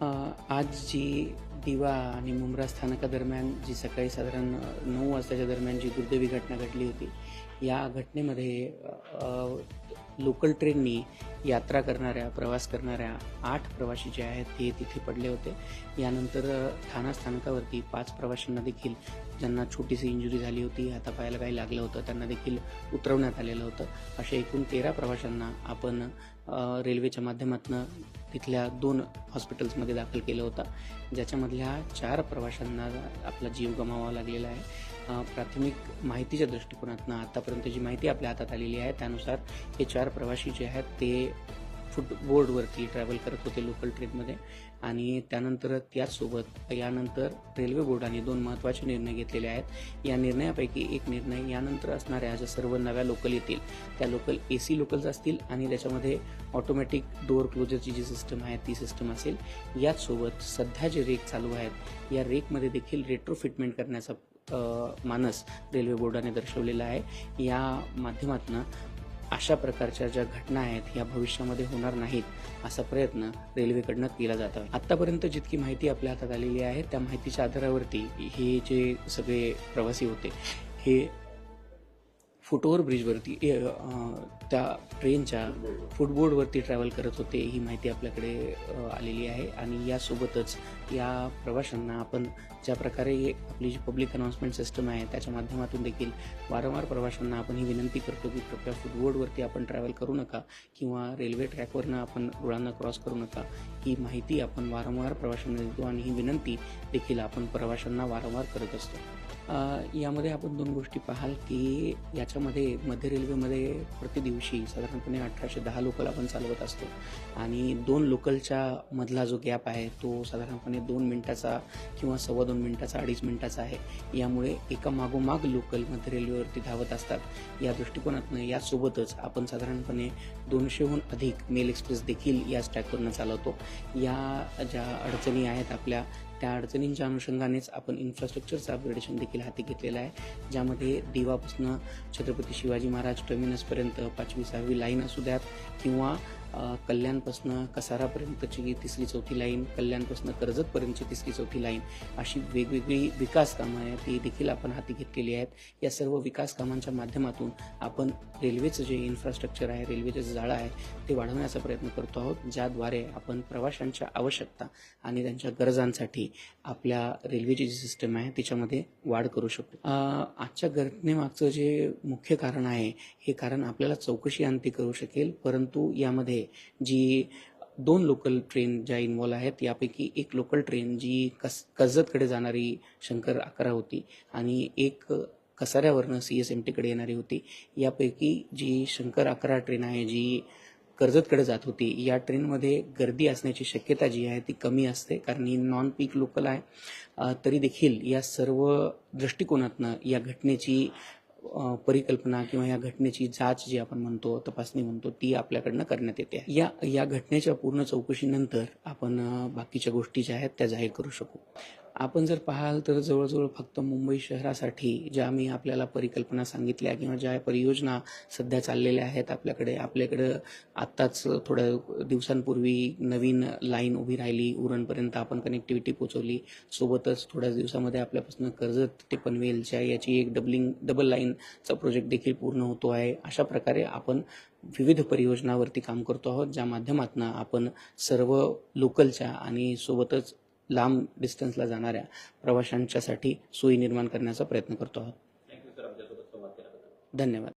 आज जी दिवा आणि मुंब्रा स्थानकादरम्यान जी सकाळी साधारण नऊ वाजताच्या दरम्यान जी दुर्दैवी घटना घडली होती या घटनेमध्ये लोकल ट्रेननी यात्रा करणाऱ्या प्रवास करणाऱ्या आठ प्रवासी जे आहेत ते तिथे पडले होते. यानंतर ठाणा स्थानकावरती पाच प्रवाशांना देखील ज्यांना छोटीशी इंजुरी झाली होती हातापायाला काही लागलं होतं त्यांना देखील उतरवण्यात आलेलं होतं. अशा एकूण तेरा प्रवाशांना आपण रेल्वेच्या माध्यमातून तिथल्या दोन हॉस्पिटल्समध्ये दाखल केलं होतं. ज्याच्यामधल्या चार प्रवाशांना आपला जीव गमावा लागलेला आहे. प्राथमिक माहितीच्या दृष्टिकोनातून आतापर्यंत जी माहिती आपल्या हातात आलेली आहे त्यानुसार हे चार प्रवासी जे आहेत ते फुटबोर्डवरती ट्रॅव्हल करत होते लोकल ट्रेनमध्ये आणि त्यानंतर त्याचसोबत यानंतर रेल्वे बोर्डाने दोन महत्त्वाचे निर्णय घेतलेले आहेत. या निर्णयापैकी एक निर्णय यानंतर असणाऱ्या ज्या सर्व नव्या लोकल येतील त्या लोकल ए सी लोकल्स असतील आणि त्याच्यामध्ये ऑटोमॅटिक डोअर क्लोजरची जी सिस्टम आहे ती सिस्टम असेल. याचसोबत सध्या जे रेक चालू आहेत या रेकमध्ये देखील रेट्रो फिटमेंट करण्याचा मानस रेल्वे बोर्डाने दर्शवलेला आहे. या माध्यमातून अशा प्रकारच्या ज्या घटना आहेत या भविष्यामध्ये होणार नाहीत असा प्रयत्न रेल्वेकडनं केला जातो आतापर्यंत जितकी माहिती आपल्या हातात आलेली आहे त्या माहितीच्या आधारावरती हे जे सगळे प्रवासी होते हे फुटओव्हर ब्रिजवरती ए, त्या ट्रेनच्या फुटबोर्डवरती ट्रॅव्हल करत होते ही माहिती आपल्याकडे आलेली आहे. आणि यासोबतच या प्रवाशांना आपण ज्या प्रकारे आपली जी पब्लिक अनाउन्समेंट सिस्टम आहे त्याच्या माध्यमातून देखील वारंवार प्रवाशांना आपण ही विनंती करतो की कृपया फुटबोर्डवरती आपण ट्रॅव्हल करू नका किंवा रेल्वे ट्रॅकवरनं आपण रुळांना क्रॉस करू नका. ही माहिती आपण वारंवार प्रवाशांना देतो आणि ही विनंती देखील आपण प्रवाशांना वारंवार करत असतो. यामध्ये आपण दोन गोष्टी पाहाल की याच्यामध्ये मध्य रेल्वेमध्ये प्रतिदिवशी साधारणपणे अठराशे दहा लोकल आपण चालवत असतो. आणि दोन लोकलच्या मधला जो गॅप आहे तो साधारणपणे दोन मिनिटाचा किंवा सव्वा दोन मिनिटाचा अडीच मिनिटाचा आहे. यामुळे एका मागोमाग लोकल मध्य रेल्वेवरती धावत असतात. या दृष्टिकोनातनं यासोबतच आपण साधारणपणे दोनशेहून अधिक मेल एक्सप्रेस देखील या ट्रॅकवरनं चालवतो. या ज्या अडचणी आहेत आपल्या त्या अडचणींच्या अनुषंगानेच आपण इन्फ्रास्ट्रक्चरचं अपग्रेडेशन देखील हाती घेतलेलं आहे. ज्यामध्ये दिवापासून छत्रपती शिवाजी महाराज टर्मिनसपर्यंत पाचवी सहावी लाईन असू द्यात किंवा कल्याणपासनं कसारापर्यंतची तिसरी चौथी लाईन कल्याणपासनं कर्जतपर्यंतची तिसरी चौथी लाईन अशी वेगवेगळी विकास कामं आहेत ती देखील आपण हाती घेतलेली आहेत. या सर्व विकास कामांच्या माध्यमातून आपण रेल्वेचं जे इन्फ्रास्ट्रक्चर आहे रेल्वेचं जे जाळं आहे ते वाढवण्याचा प्रयत्न करतो आहोत ज्याद्वारे आपण प्रवाशांच्या आवश्यकता आणि त्यांच्या गरजांसाठी आपल्या रेल्वेची जी सिस्टम आहे त्याच्यामध्ये वाढ करू शकतो. आजच्या घटनेमागचं जे मुख्य कारण आहे हे कारण आपल्याला चौकशी अंती करू शकेल परंतु यामध्ये जी दोन लोकल ट्रेन ज्या इन्व्हॉल्व आहेत यापैकी एक लोकल ट्रेन जी कस कर्जतकडे जाणारी शंकर अकरा होती आणि एक कसाऱ्यावरनं सी एस एम टीकडे येणारी होती. यापैकी जी शंकर अकरा ट्रेन आहे जी कर्जतकडे जात होती या ट्रेनमध्ये गर्दी असण्याची शक्यता जी आहे ती कमी असते कारण ही नॉन पीक लोकल आहे तरी देखील या सर्व दृष्टिकोनातनं या घटनेची परिकल्पना किंवा या घटनेची जाच जी आपण म्हणतो तपासणी म्हणतो ती आपल्याकडनं करण्यात येते. या या घटनेच्या पूर्ण चौकशीनंतर आपण बाकीच्या गोष्टी ज्या आहेत त्या जाहीर करू शकू. आपण जर पाहाल तर जवळजवळ फक्त मुंबई शहरासाठी ज्या मी आपल्याला परिकल्पना सांगितल्या किंवा ज्या परियोजना सध्या चाललेल्या आहेत आपल्याकडे आपल्याकडं आत्ताच थोड्या दिवसांपूर्वी नवीन लाईन उभी राहिली उरणपर्यंत आपण कनेक्टिव्हिटी पोचवली. सोबतच थोड्याच दिवसामध्ये आपल्यापासून कर्जत ते पनवेलच्या याची एक डबलिंग डबल लाईनचा प्रोजेक्ट देखील पूर्ण होतो आहे. अशा प्रकारे आपण विविध परियोजनावरती काम करतो आहोत ज्या माध्यमातून आपण सर्व लोकलच्या आणि सोबतच लांब डिस्टन्सला जाणाऱ्या प्रवाशांच्यासाठी सोयी निर्माण करण्याचा प्रयत्न करतो आहोत. धन्यवाद.